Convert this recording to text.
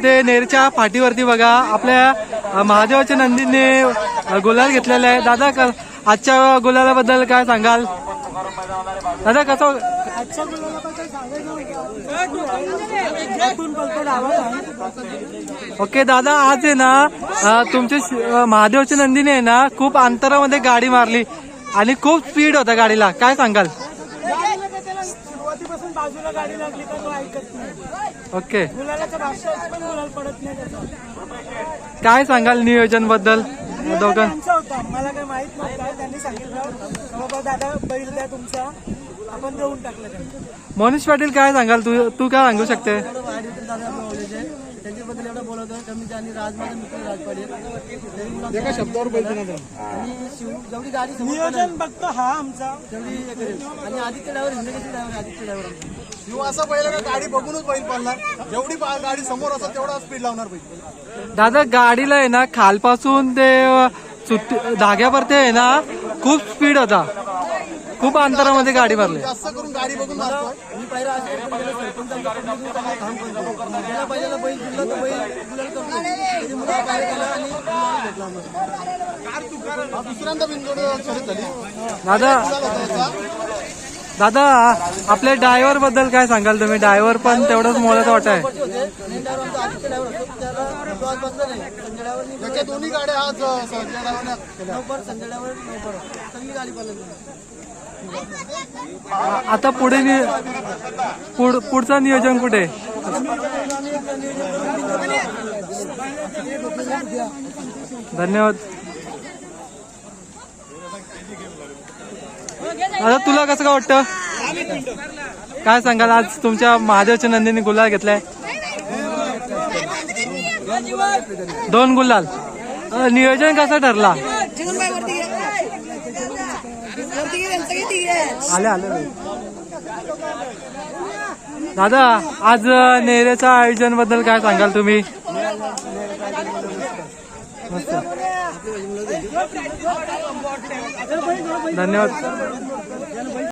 इथे नेरच्या फाटीवरती बघा आपल्या महादेवाच्या नंदीने गुलाल घेतलेला आहे दादा क- आजच्या गुलालाबद्दल काय सांगाल? दादा कसं आजच्या ओके दादा आज आहे ना तुमचे महादेवच्या नंदीने आहे ना खूप अंतरामध्ये गाडी मारली आणि खूप स्पीड होता गाडीला. काय सांगाल? बाजूला गाडी लागली का तो ऐकत नाही. ओके. गुलालाच्या भाषा पण गुलाल पडत नाही त्याचा. काय सांगाल नियोजनबद्दल? दोघां त्यांचा होता. मला काही माहीत नव्हता त्यांनी सांगितलं. बाबा दादा बैल द्या तुमचा. आपण देऊन टाकलं मनीष पाटील काय सांगाल? तू तू काय सांगू शकते? त्यांच्याबद्दल एवढं बोलवतो कमी आणि राज माझा मित्र राज पाटील. एका शब्दावर बोलतो आणि शिव जेवढी गाडी नियोजन बघतो हा आमचा. हे करेल. आणि आदित्य ड्रायव्हर हिंदकेशी ड्रायव्हर? आदित्य ड्रायव्हर शिव असा पहिला का गाडी बघूनच बैल पडणार जेवढी गाडी समोर असेल तेवढा स्पीड लावणार बैल. दादा गाडीला आहे ना खालपासून ते अ, सुट्टी धाग्यावरती आहे ना खूप स्पीड होता खूप अंतरामध्ये गाडी मारली जास्त करून गाडी बघून मारतोय मी पहिला असं पण गेलो सरपंचांच्या पत्नीतून चांगलं काम करतो त्याला पहिल्याला बैल दिला तर बैल गुलाल करतो. त्याची मुलं बाहेर गेला आणि गुलाल भेटला आम्हाला. हा दुसऱ्यांदा बिनजोड शर्यत झाली दादा. गुलाल होता याचा. दादा आपल्या ड्रायव्हरबद्दल काय सांगाल तुम्ही? ड्रायव्हर पण तेवढंच मोलाचा वाटा आहे. दोन्ही गाड्या आज संजय संजय गाडी आता पुढ पुढचं नियोजन कुठे? धन्यवाद. आता तुला कसं काय वाटतं? काय सांगाल? आज तुमच्या महादेवच्या नंदीने गुलाल घेतलाय. दोन गुलाल. नियोजन कसं ठरला? आले आले दादा आज नेरेच्या आयोजनबद्दल काय सांगाल तुम्ही? मस्त. धन्यवाद.